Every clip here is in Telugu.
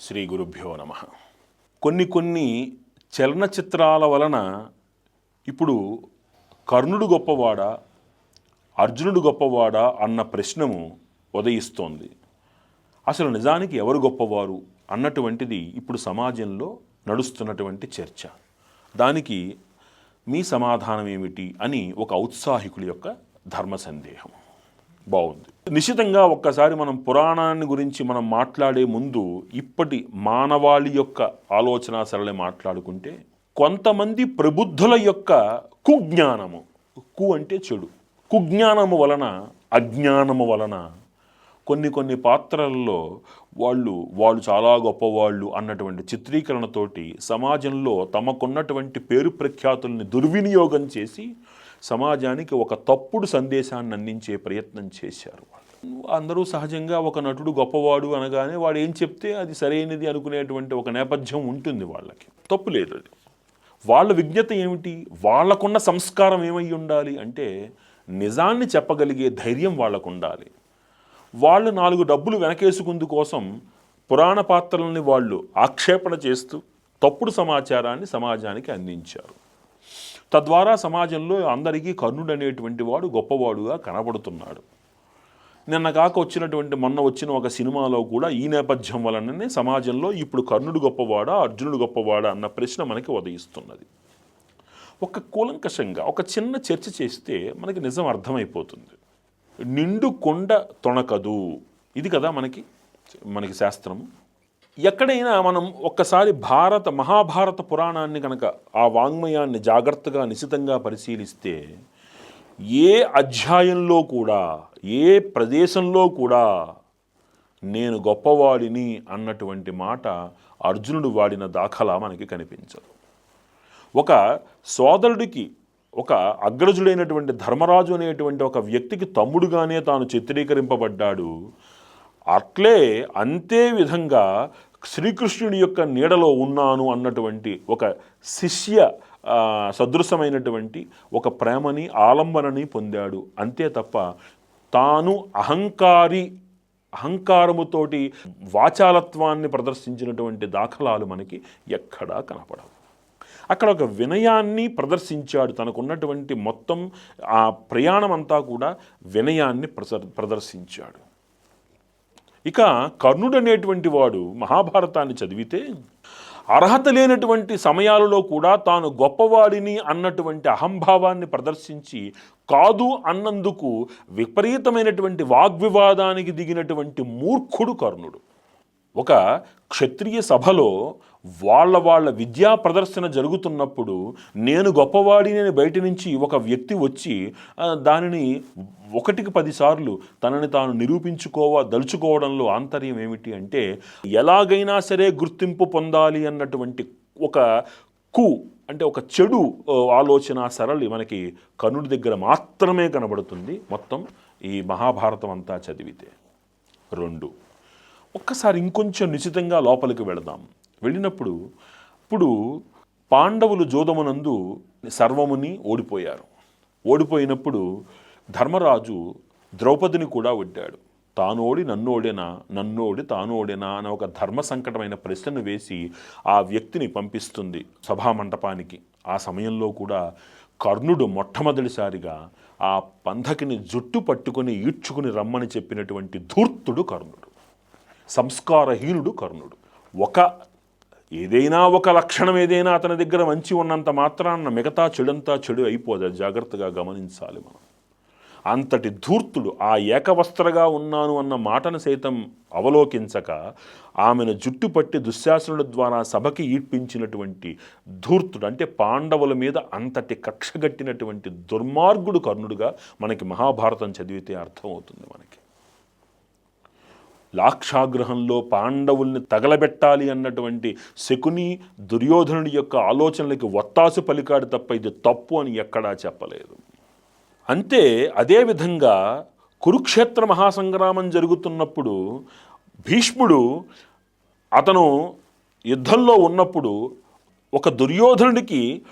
శ్రీ గురుభ్యో నమ. కొన్ని కొన్ని చలనచిత్రాల వలన ఇప్పుడు కర్ణుడు గొప్పవాడా అర్జునుడు గొప్పవాడా అన్న ప్రశ్నము ఉదయిస్తోంది. అసలు నిజానికి ఎవరు గొప్పవారు అన్నటువంటిది ఇప్పుడు సమాజంలో నడుస్తున్నటువంటి చర్చ. దానికి మీ సమాధానం ఏమిటి అని ఒక ఔత్సాహికుడి యొక్క ధర్మ సందేహం. బాగుంది. నిశ్చితంగా ఒక్కసారి మనం పురాణాన్ని గురించి మనం మాట్లాడే ముందు ఇప్పటి మానవాళి యొక్క ఆలోచన సరళి మాట్లాడుకుంటే కొంతమంది ప్రబుద్ధుల యొక్క కుజ్ఞానము కు అంటే చెడు. కుజ్ఞానము వలన అజ్ఞానము వలన కొన్ని కొన్ని పాత్రలలో వాళ్ళు వాళ్ళు చాలా గొప్పవాళ్ళు అన్నటువంటి చిత్రీకరణతోటి సమాజంలో తమకున్నటువంటి పేరు ప్రఖ్యాతుల్ని దుర్వినియోగం చేసి సమాజానికి ఒక తప్పుడు సందేశాన్ని అందించే ప్రయత్నం చేశారు వాళ్ళు. అందరూ సహజంగా ఒక నటుడు గొప్పవాడు అనగానే వాడు ఏం చెప్తే అది సరైనది అనుకునేటువంటి ఒక నేపథ్యం ఉంటుంది వాళ్ళకి. తప్పు లేదు అది. వాళ్ళ విజ్ఞత ఏమిటి? వాళ్ళకున్న సంస్కారం ఏమై ఉండాలి అంటే నిజాన్ని చెప్పగలిగే ధైర్యం వాళ్ళకు ఉండాలి. వాళ్ళు నాలుగు డబ్బులు వెనకేసుకుందు కోసం పురాణ పాత్రలని వాళ్ళు ఆక్షేపణ చేస్తూ తప్పుడు సమాచారాన్ని సమాజానికి అందించారు. తద్వారా సమాజంలో అందరికీ కర్ణుడు అనేటువంటి వాడు గొప్పవాడుగా కనబడుతున్నాడు. నిన్న కాక వచ్చినటువంటి మొన్న వచ్చిన ఒక సినిమాలో కూడా ఈ నేపథ్యం వలననే సమాజంలో ఇప్పుడు కర్ణుడు గొప్పవాడా అర్జునుడు గొప్పవాడా అన్న ప్రశ్న మనకి ఉదయిస్తున్నది. ఒక కూలంకషంగా ఒక చిన్న చర్చ చేస్తే మనకి నిజం అర్థమైపోతుంది. నిండు కొండ తొణకదు. ఇది కదా మనకి మనకి శాస్త్రము. ఎక్కడైనా మనం ఒక్కసారి భారత మహాభారత పురాణాన్ని కనుక ఆ వాంగ్మయాన్ని జాగ్రత్తగా నిశితంగా పరిశీలిస్తే ఏ అధ్యాయంలో కూడా ఏ ప్రదేశంలో కూడా నేను గొప్పవాడిని అన్నటువంటి మాట అర్జునుడు వాడిన దాఖలా మనకి కనిపించదు. ఒక సోదరుడికి ఒక అగ్రజుడైనటువంటి ధర్మరాజు అనేటువంటి ఒక వ్యక్తికి తమ్ముడుగానే తాను చిత్రీకరింపబడ్డాడు. అట్లే అంతే విధంగా శ్రీకృష్ణుడి యొక్క నీడలో ఉన్నాను అన్నటువంటి ఒక శిష్య సదృశమైనటువంటి ఒక ప్రేమని ఆలంబనని పొందాడు. అంతే తప్ప తాను అహంకారి అహంకారముతోటి వాచాలత్వాన్ని ప్రదర్శించినటువంటి దాఖలాలు మనకి ఎక్కడా కనపడవు. అక్కడ ఒక వినయాన్ని ప్రదర్శించాడు. తనకున్నటువంటి మొత్తం ఆ ప్రయాణం అంతా కూడా వినయాన్ని ప్రస ప్రదర్శించాడు. ఇక కర్ణుడు అనేటువంటి వాడు మహాభారతాన్ని చదివితే అర్హత లేనటువంటి సమయాలలో కూడా తాను గొప్పవాడిని అన్నటువంటి అహంభావాన్ని ప్రదర్శించి కాదు అన్నందుకు విపరీతమైనటువంటి వాగ్వివాదానికి దిగినటువంటి మూర్ఖుడు కర్ణుడు. ఒక క్షత్రియ సభలో వాళ్ళ వాళ్ళ విద్యా ప్రదర్శన జరుగుతున్నప్పుడు నేను గొప్పవాడిని అని బయట నుంచి ఒక వ్యక్తి వచ్చి దానిని ఒకటికి పదిసార్లు తనని తాను నిరూపించుకోవ దలుచుకోవడంలో ఆంతర్యం ఏమిటి అంటే ఎలాగైనా సరే గుర్తింపు పొందాలి అన్నటువంటి ఒక కు అంటే ఒక చెడు ఆలోచన సరళి మనకి కర్ణుడి దగ్గర మాత్రమే కనబడుతుంది. మొత్తం ఈ మహాభారతం అంతా చదివితే. రెండు. ఒక్కసారి ఇంకొంచెం నిశ్చితంగా లోపలికి వెళదాం. వెళ్ళినప్పుడు ఇప్పుడు పాండవులు జోదమునందు సర్వముని ఓడిపోయారు. ఓడిపోయినప్పుడు ధర్మరాజు ద్రౌపదిని కూడా ఒడ్డాడు తానోడి నన్నోడేనా నన్నోడి తానోడేనా అనే ఒక ధర్మ సంకటమైన ప్రశ్నను వేసి ఆ వ్యక్తిని పంపిస్తుంది సభామంటపానికి ఆ సమయంలో కూడా కర్ణుడు మొట్టమొదటిసారిగా ఆ పంధకిని జుట్టు పట్టుకొని ఈడ్చుకుని రమ్మని చెప్పినటువంటి ధూర్తుడు కర్ణుడు. సంస్కారహీనుడు కర్ణుడు. ఒక ఏదైనా ఒక లక్షణం ఏదైనా అతని దగ్గర మంచి ఉన్నంత మాత్రాన్న మిగతా చెడంతా చెడు అయిపోదు. జాగ్రత్తగా గమనించాలి మనం. అంతటి ధూర్తుడు ఆ ఏకవస్త్రగా ఉన్నాను అన్న మాటను సైతం అవలోకించక ఆమెను జుట్టు పట్టి దుశ్శాసనుడు ద్వారా సభకి ఈడ్పించినటువంటి ధూర్తుడు అంటే పాండవుల మీద అంతటి కక్షగట్టినటువంటి దుర్మార్గుడు కర్ణుడుగా మనకి మహాభారతం చదివితే అర్థమవుతుంది మనకి. లాక్షాగ్రహంలో పాండవుల్ని తగలబెట్టాలి అన్నటువంటి శకుని దుర్యోధనుడి యొక్క ఆలోచనలకి ఒత్తాసు పలికాడు తప్ప ఇది తప్పు అని ఎక్కడా చెప్పలేదు. అంతే అదేవిధంగా కురుక్షేత్ర మహాసంగ్రామం జరుగుతున్నప్పుడు భీష్ముడు అతను యుద్ధంలో ఉన్నప్పుడు ఒక దుర్యోధనుడికి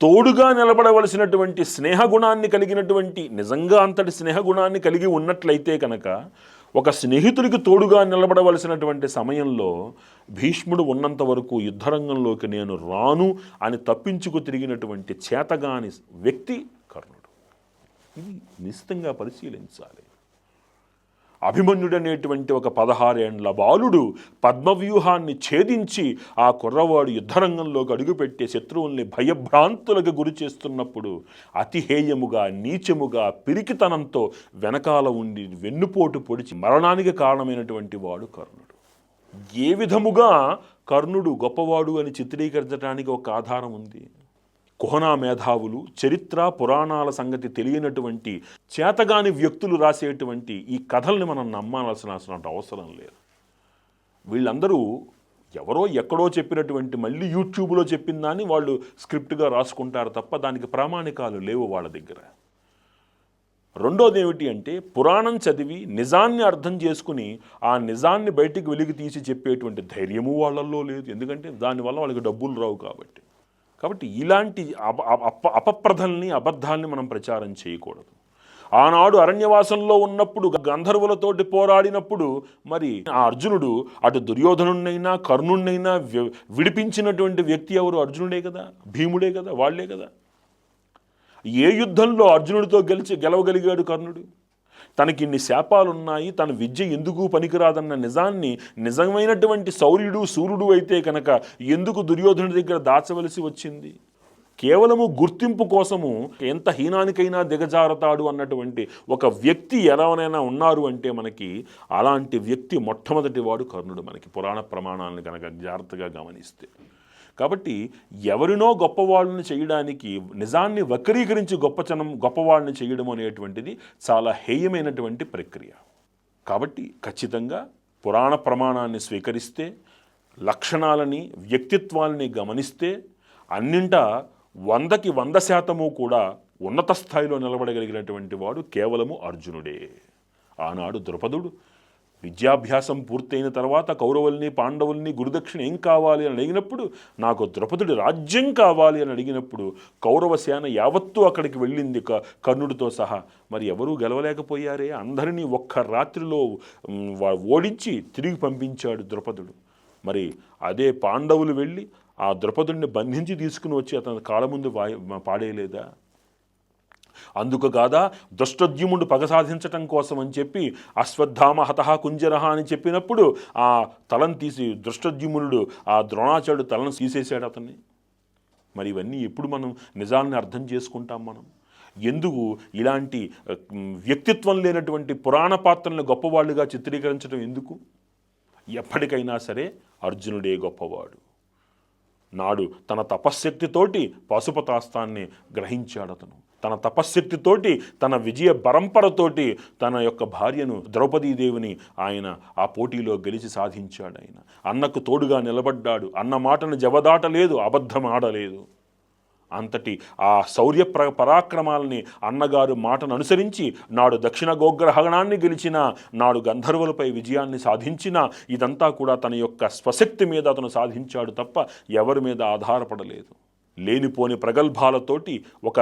తోడుగా నిలబడవలసినటువంటి స్నేహగుణాన్ని కలిగినటువంటి నిజంగా అంతటి స్నేహగుణాన్ని కలిగి ఉన్నట్లయితే కనుక ఒక స్నేహితుడికి తోడుగా నిలబడవలసినటువంటి సమయంలో భీష్ముడు ఉన్నంత వరకు యుద్ధరంగంలోకి నేను రాను అని తప్పించుకు తిరిగినటువంటి చేతగాని వ్యక్తి కర్ణుడు. ఇది నిశ్చితంగా పరిశీలించాలి. అభిమన్యుడనేటువంటి ఒక పదహారేండ్ల బాలుడు పద్మవ్యూహాన్ని ఛేదించి ఆ కుర్రవాడు యుద్ధరంగంలోకి అడుగుపెట్టే శత్రువుల్ని భయభ్రాంతులకు గురి చేస్తున్నప్పుడు అతిహేయముగా నీచముగా పిరికితనంతో వెనకాల ఉండి వెన్నుపోటు పొడిచి మరణానికి కారణమైనటువంటి వాడు కర్ణుడు. ఏ విధముగా కర్ణుడు గొప్పవాడు అని చిత్రీకరించడానికి ఒక ఆధారం ఉంది? కుహనా మేధావులు చరిత్ర పురాణాల సంగతి తెలియనటువంటి చేతగాని వ్యక్తులు రాసేటువంటి ఈ కథల్ని మనం నమ్మాల్సిన అవసరం లేదు. వీళ్ళందరూ ఎవరో ఎక్కడో చెప్పినటువంటి మళ్ళీ యూట్యూబ్లో చెప్పిన దాన్ని వాళ్ళు స్క్రిప్ట్గా రాసుకుంటారు తప్ప దానికి ప్రామాణికాలు లేవు వాళ్ళ దగ్గర. రెండోది ఏమిటి అంటే పురాణం చదివి నిజాన్ని అర్థం చేసుకుని ఆ నిజాన్ని బయటికి వెలికి తీసి చెప్పేటువంటి ధైర్యము వాళ్ళల్లో లేదు. ఎందుకంటే దానివల్ల వాళ్ళకి డబ్బులు రావు కాబట్టి. కాబట్టి ఇలాంటి అప అప అపప్రదల్ని అబద్ధాల్ని మనం ప్రచారం చేయకూడదు. ఆనాడు అరణ్యవాసంలో ఉన్నప్పుడు గంధర్వులతోటి పోరాడినప్పుడు మరి ఆ అర్జునుడు అటు దుర్యోధనుడినైనా కర్ణుడినైనా వి- విడిపించినటువంటి వ్యక్తి ఎవరు? అర్జునుడే కదా? భీముడే కదా? వాళ్ళే కదా? ఏ యుద్ధంలో అర్జునుడితో గెలిచి గెలవగలిగాడు కర్ణుడు? తనకి ఇన్ని శాపాలున్నాయి తన విద్య ఎందుకు పనికిరాదన్న నిజాన్ని నిజమైనటువంటి శౌర్యుడు సూర్యుడు అయితే కనుక ఎందుకు దుర్యోధనుడి దగ్గర దాచవలసి వచ్చింది? కేవలము గుర్తింపు కోసము ఎంత హీనానికైనా దిగజారతాడు అన్నటువంటి ఒక వ్యక్తి ఎలావనైనా ఉన్నారు అంటే మనకి అలాంటి వ్యక్తి మొట్టమొదటి వాడు కర్ణుడు మనకి పురాణ ప్రమాణాలను కనుక జాగ్రత్తగా గమనిస్తే. కాబట్టి ఎవరినో గొప్పవాళ్ళని చేయడానికి నిజాన్ని వక్రీకరించి గొప్పచనం గొప్పవాళ్ళని చేయడం అనేటువంటిది చాలా హేయమైనటువంటి ప్రక్రియ. కాబట్టి ఖచ్చితంగా పురాణ ప్రమాణాన్ని స్వీకరిస్తే లక్షణాలని వ్యక్తిత్వాలని గమనిస్తే అన్నింటా వందకి వంద శాతము కూడా ఉన్నత స్థాయిలో నిలబడగలిగినటువంటి వాడు కేవలము అర్జునుడే. ఆనాడు ద్రుపదుడు విద్యాభ్యాసం పూర్తయిన తర్వాత కౌరవుల్ని పాండవుల్ని గురుదక్షిణ ఏం కావాలి అని అడిగినప్పుడు నాకు ద్రౌపదుడి రాజ్యం కావాలి అని అడిగినప్పుడు కౌరవ సేన యావత్తూ అక్కడికి వెళ్ళింది క- కర్ణుడితో సహా. మరి ఎవరూ గెలవలేకపోయారే? అందరినీ ఒక్క రాత్రిలో ఓడించి తిరిగి పంపించాడు ద్రౌపదుడు. మరి అదే పాండవులు వెళ్ళి ఆ ద్రౌపదుడిని బంధించి తీసుకుని వచ్చి అతని కాళ్ళ ముందు వాయి పాడేయలేదా? అందుకు కాదా దుష్టద్యుముడు పగ సాధించటం కోసం అని చెప్పి అశ్వత్థామ హతహ కుంజరహ అని చెప్పినప్పుడు ఆ తలను తీసి దృష్టద్యుమునుడు ఆ ద్రోణాచార్యుడు తలను తీసేశాడు అతన్ని. మరి ఇవన్నీ ఎప్పుడు మనం నిజాన్ని అర్థం చేసుకుంటాం మనం? ఎందుకు ఇలాంటి వ్యక్తిత్వం లేనటువంటి పురాణ పాత్రలను గొప్పవాళ్ళుగా చిత్రీకరించడం ఎందుకు? ఎప్పటికైనా సరే అర్జునుడే గొప్పవాడు. నాడు తన తపశ్శక్తితోటి పశుపతాస్తాన్ని గ్రహించాడు అతను తన తపశ్శక్తితోటి తన విజయ పరంపరతోటి తన యొక్క భార్యను ద్రౌపదీదేవిని ఆయన ఆ పోటీలో గెలిచి సాధించాడు ఆయన. అన్నకు తోడుగా నిలబడ్డాడు. అన్న మాటను జవదాటలేదు అబద్ధం ఆడలేదు అంతటి ఆ శౌర్య ప్ర పరాక్రమాలని అన్నగారు మాటను అనుసరించి నాడు దక్షిణ గోగ్రహణాన్ని గెలిచిన నాడు గంధర్వులపై విజయాన్ని సాధించిన ఇదంతా కూడా తన యొక్క స్వశక్తి మీద అతను సాధించాడు తప్ప ఎవరి మీద ఆధారపడలేదు. లేనిపోని ప్రగల్భాలతోటి ఒక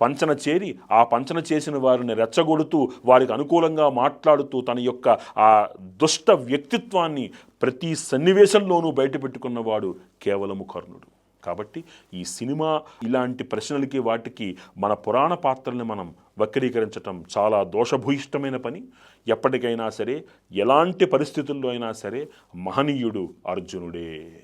పంచన చేరి ఆ పంచన చేసిన వారిని రెచ్చగొడుతూ వారికి అనుకూలంగా మాట్లాడుతూ తన యొక్క ఆ దుష్ట వ్యక్తిత్వాన్ని ప్రతి సన్నివేశంలోనూ బయటపెట్టుకున్నవాడు కేవలము కర్ణుడు. కాబట్టి ఈ సినిమా ఇలాంటి ప్రశ్నలకి వాటికి మన పురాణ పాత్రల్ని మనం వక్రీకరించటం చాలా దోషభూయిష్టమైన పని. ఎప్పటికైనా సరే ఎలాంటి పరిస్థితుల్లో అయినా సరే మహనీయుడు అర్జునుడే.